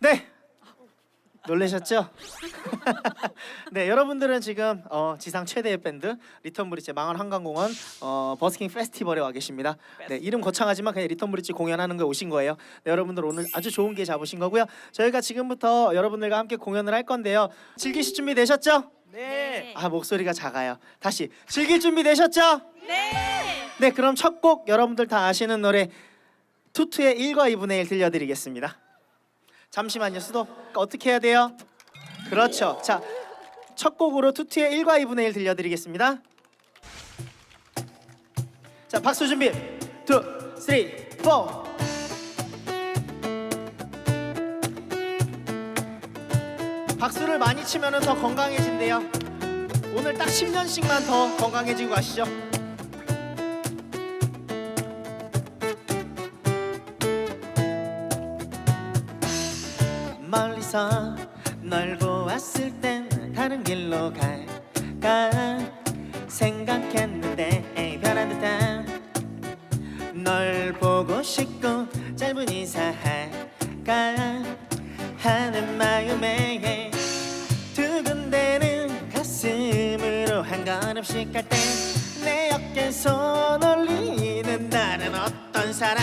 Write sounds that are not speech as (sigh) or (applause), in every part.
네. 놀라셨죠? (laughs) 네, 여러분들은 지금 어, 지상 최대의 밴드 리턴 브릿지 망한 한강공원 어, 버스킹 페스티벌에 와 계십니다. 네, 이름 거창하지만 그냥 리턴 브릿지 공연하는 거에 오신 거예요. 네, 여러분들 오늘 아주 좋은 기회 잡으신 거고요. 저희가 지금부터 여러분들과 함께 공연을 할 건데요. 즐기실 준비 되셨죠? 네. 아 목소리가 작아요. 다시 즐길 준비 되셨죠? 네. 네, 그럼 첫 곡 여러분들 다 아시는 노래 투투의 1과 2분의 1 들려드리겠습니다. 잠시만요, 수도 어떻게 해야 돼요? 그렇죠. 자, 첫 곡으로 투투의 1과 2분의 1 들려드리겠습니다. 자, 박수 준비. 투, 쓰리, 포. 박수를 많이 치면 더 건강해진대요. 오늘 딱 10년씩만 더 건강해지고 가시죠. 널 보았을 땐 다른 길로 갈까 생각했는데 에이, 변한 듯한. 널 보고 싶고 짧은 인사할까 하는 마음에 두근대는 가슴으로 한 걸음씩 갈 때 내 어깨 손 올리는 나는 어떤 사람?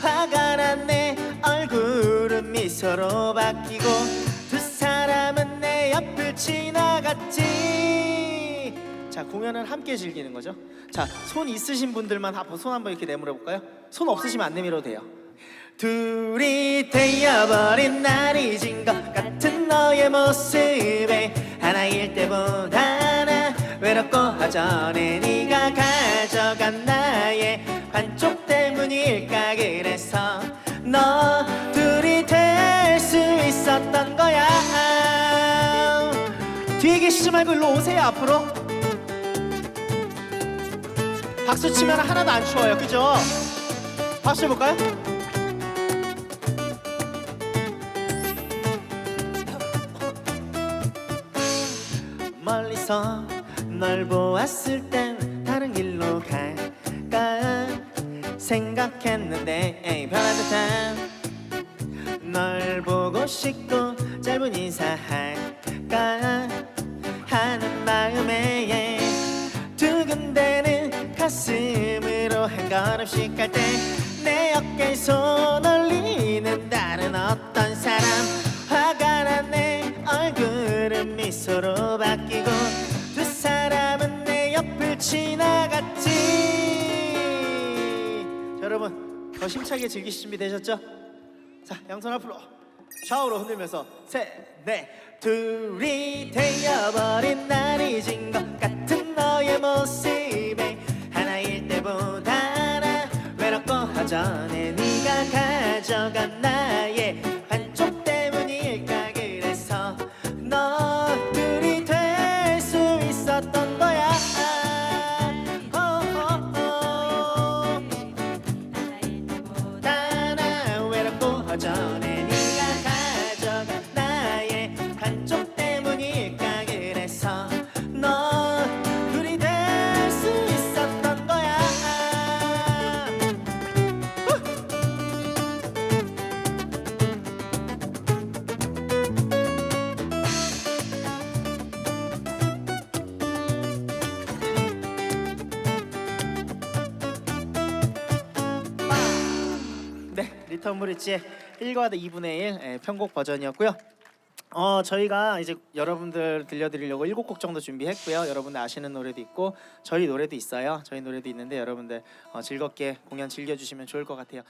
화가 난 내 얼굴은 미소로 바뀌고 지나갔지. 자 공연은 함께 즐기는 거죠. 자 손 있으신 분들만 손 한번 이렇게 내밀어 볼까요? 손 없으시면 안 내밀어도 돼요. 둘이 되어버린 날이 진것 같은 너의 모습에 하나일 때보다 하나 외롭고 허전해 네가 가져간 나의 반쪽 때문일까 그래서 너 둘이 될 수 있었던 뒤에 계시지 말고 일로 오세요 앞으로 박수 치면 하나도 안 추워요 그죠? 박수 해볼까요? 멀리서 널 보았을 땐 다른 길로 갈까 생각했는데 에이, 변한 듯한 널 보고 싶고 짧은 인사할 걸음씩 갈 때 내 어깨에 손 올리는 다른 어떤 사람. 화가 난 내 얼굴은 미소로 바뀌고 두 사람은 내 옆을 지나갔지. 자, 여러분 더 힘차게 준비 되셨죠? 자 양손 앞으로. 좌우로 흔들면서 셋넷 둘이 되어버린 날이 진 가져간 나 네, 리턴 브릿지의 1과 2분의 1 예, 편곡 버전이었고요. 어 저희가 이제 여러분들 들려드리려고 7곡 정도 준비했고요. 여러분들 아시는 노래도 있고 저희 노래도 있어요. 저희 노래도 있는데 여러분들 어, 즐겁게 공연 즐겨주시면 좋을 것 같아요.